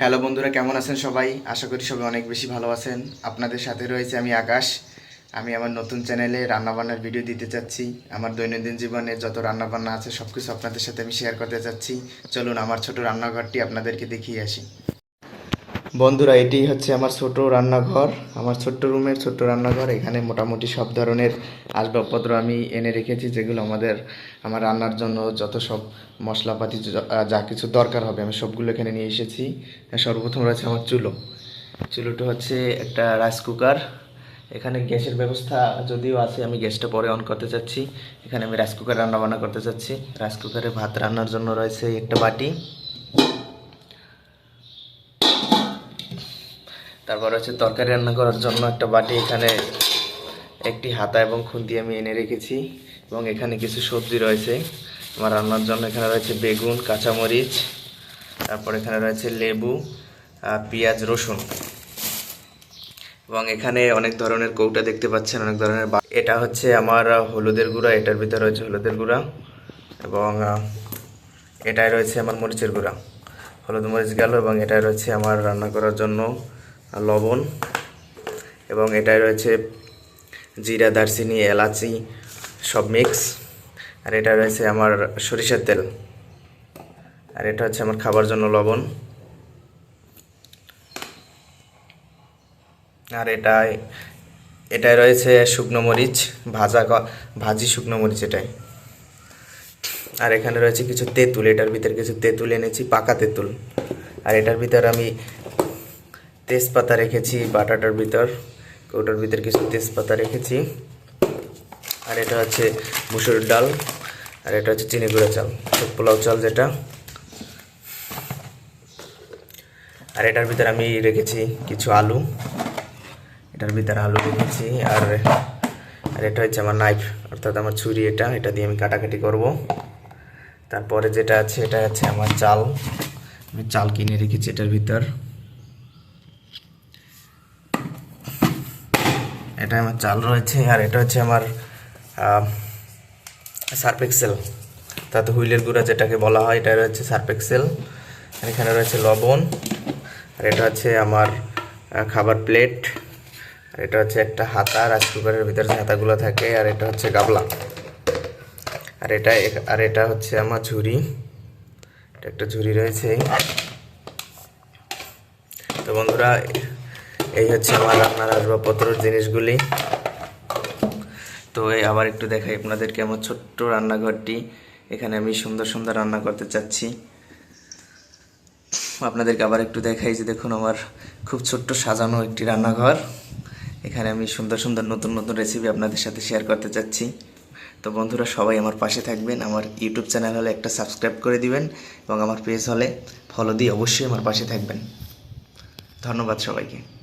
Hello বন্ধুরা, কেমন আছেন সবাই? আশা করি সবাই অনেক বেশি ভালো আছেন। আপনাদের সাথে রয়েছে আমি আকাশ। আমি আমার নতুন চ্যানেলে রান্নাবান্নার ভিডিও দিতে চাচ্ছি। আমার দৈনন্দিন জীবনে যত রান্নাবান্না আছে সব কিছু আপনাদের সাথে আমি শেয়ার করতে চাচ্ছি। চলুন, আমার ছোট রান্নাঘরটি আপনাদেরকে দেখিয়ে আসি। বন্ধুরা, এটি হচ্ছে আমার ছোট রান্নাঘর। আমার ছোট্ট রুমের ছোট্ট রান্নাঘর। এখানে মোটামুটি সব ধরনের আসবাবপত্র আমি এনে রেখেছি, যেগুলো আমাদের, আমার রান্নার জন্য যত সব মশলাপাতি, যা কিছু দরকার হবে, আমি সবগুলো এখানে নিয়ে এসেছি। সর্বপ্রথম রয়েছে আমার চুলো। চুলোটা হচ্ছে একটা রাইস কুকার। এখানে গ্যাসের ব্যবস্থা যদিও আছে, আমি গ্যাসটা পরে অন করতে চাচ্ছি। এখানে আমি রাইস কুকার রান্না বান্না করতে চাচ্ছি। রাইস কুকারে ভাত রান্নার জন্য রয়েছে একটা বাটি। তারপর হচ্ছে তরকারি রান্না করার জন্য একটা বাটি এখানে, একটি হাতা এবং খুন্তি আমি এনে রেখেছি এবং এখানে কিছু সবজি রয়েছে। আমার রান্নার জন্য এখানে রয়েছে বেগুন, কাঁচামরিচ, তারপর এখানে রয়েছে লেবু পেঁয়াজ, রসুন এবং এখানে অনেক ধরনের কৌটা দেখতে পাচ্ছেন, অনেক ধরনের এটা হচ্ছে আমার হলুদের গুঁড়া, এটার ভিতরে রয়েছে হলুদের গুঁড়া এবং এটাই রয়েছে আমার মরিচের গুঁড়া। হলুদ মরিচ গেল এবং এটাই রয়েছে আমার রান্না করার জন্য লবণ। এবং এটায় রয়েছে জিরা, দারচিনি, এলাচি, সব মিক্স আর এটা রয়েছে আমার সরিষার তেল। আর এটা হচ্ছে আমার খাবার জন্য লবণ। আর এটায় এটাই রয়েছে শুকনো মরিচ, ভাজা ভাজি শুকনো মরিচ এটাই আর এখানে রয়েছে কিছু তেঁতুল, এটার ভিতরে কিছু তেঁতুল এনেছি, পাকা তেঁতুল। আর এটার ভিতর আমি তেজপাতা রেখেছি, বাটাটার ভিতর ওটার ভিতর কিছু তেজপাতা রেখেছি। আর এটা হচ্ছে মুসুরির ডাল, আর এটা হচ্ছে চিনি গুঁড়া চাল পোলাও চাল যেটা। আর এটার ভিতরে আমি রেখেছি কিছু আলু, এটার ভিতরে আলু রেখেছি, আর আর এটা হচ্ছে আমার নাইফ অর্থাৎ আমার ছুরি এটা এটা দিয়ে আমি কাটাকাটি করব। তারপরে যেটা আছে, এটা হচ্ছে আমার চাল, আমি চাল কিনে রেখেছি এটার ভিতর। এটা আমার চাল রয়েছে আর এটা হচ্ছে আমার সার্ফ এক্সেল তাতে হুইলের গুঁড়া যেটাকে বলা হয়, এটা রয়েছে আর এখানে রয়েছে লবণ। আর এটা হচ্ছে আমার খাবার প্লেট। আর এটা হচ্ছে একটা হাতা, রাইস কুকারের ভিতরে হাতাগুলো থাকে, আর এটা হচ্ছে গাবলা। আর এটা আর এটা হচ্ছে আমার ঝুড়ি। এটা একটা ঝুড়ি রয়েছে। তো বন্ধুরা এই হচ্ছে আমার রান্নার আসবাবপত্রের জিনিসগুলি। তো এই আবার একটু দেখাই আপনাদেরকে আমার ছোট্ট রান্নাঘরটি। এখানে আমি সুন্দর সুন্দর রান্না করতে চাচ্ছি। আপনাদেরকে আবার একটু দেখাই যে দেখুন আমার খুব ছোট্ট সাজানো একটি রান্নাঘর। এখানে আমি সুন্দর সুন্দর নতুন নতুন রেসিপি আপনাদের সাথে শেয়ার করতে চাচ্ছি। তো বন্ধুরা, সবাই আমার পাশে থাকবেন। আমার ইউটিউব চ্যানেল হলে একটা সাবস্ক্রাইব করে দিবেন এবং আমার পেজ হলে ফলো দিয়ে অবশ্যই আমার পাশে থাকবেন। ধন্যবাদ সবাইকে।